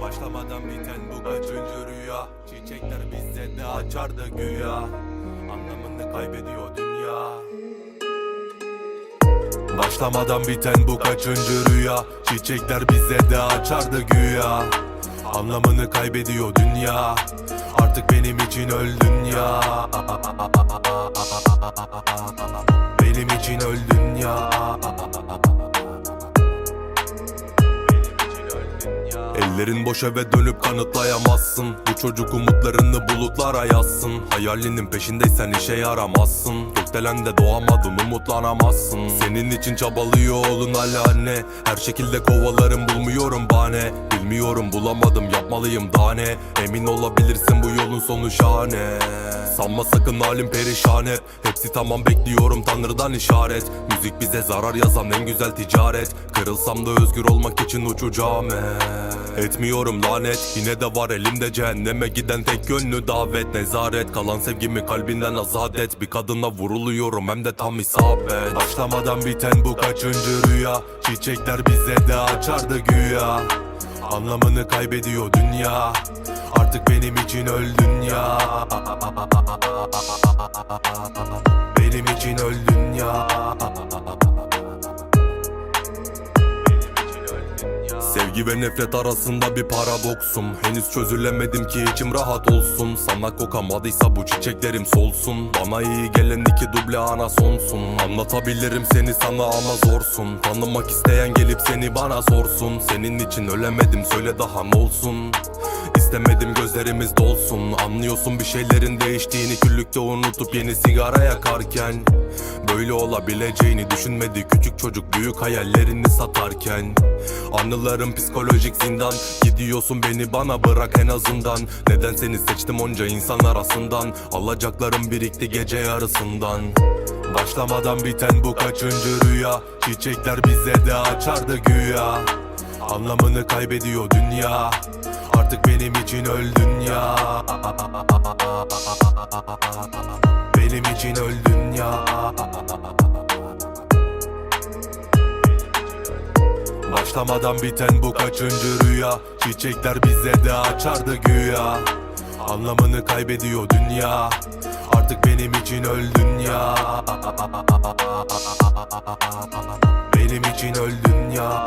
Başlamadan biten bu kaçıncı rüya? Çiçekler bizde de açardı güya? Anlamını kaybediyor dünya. Başlamadan biten bu kaçıncı rüya? Çiçekler bize de açardı güya? Anlamını kaybediyor dünya. Artık benim için öldün ya Benim için öldün Ellerin boş eve dönüp kanıtlayamazsın. Bu çocuk umutlarını bulutlara yazsın. Hayalinin peşindeysen işe yaramazsın. Gökdelende doğamadın umutlanamazsın. Senin için çabalıyor oğlun hala anne. Her şekilde kovalarım bulmuyorum bahane. Bilmiyorum bulamadım yapmalıyım daha ne Emin olabilirsin bu yolun sonu şahane. Sanma sakın halim perişan hep Hepsi tamam bekliyorum tanrıdan işaret Müzik bize zarar yazan en güzel ticaret. Kırılsam da özgür olmak için uçacağım hep Etmiyorum lanet yine de var elimde cehenneme giden tek yönlü davet. Nezaret kalan sevgimi kalbinden azat et. Bir kadına vuruluyorum hem de tam isabet. Başlamadan biten bu kaçıncı rüya? Çiçekler bize de açardı güya. Anlamını kaybediyor dünya. Artık benim için öldün ya Benim için öldün ya Sevgi ve nefret arasında bir paradoksum. Henüz çözülemedim ki içim rahat olsun. Sana kokamadıysa bu çiçeklerim solsun. Bana iyi gelen iki duble ana sonsun. Anlatabilirim seni sana ama zorsun. Tanımak isteyen gelip seni bana sorsun. Senin için ölemedim söyle daha ne olsun İstemedim gözlerimiz dolsun. Anlıyorsun bir şeylerin değiştiğini. Küllükte unutup yeni sigara yakarken Böyle olabileceğini düşünmedi. Küçük çocuk büyük hayallerini satarken Anılarım psikolojik zindan. Gidiyorsun beni bana bırak en azından. Neden seni seçtim onca insan arasından? Alacaklarım birikti gece yarısından. Başlamadan biten bu kaçıncı rüya? Çiçekler bize de açardı güya. Anlamını kaybediyor dünya Artık benim için öldün ya Benim için öldün ya Başlamadan biten bu kaçıncı rüya? Çiçekler bize de açardı güya. Anlamını kaybediyor dünya. Artık benim için öldün ya Benim için öldün ya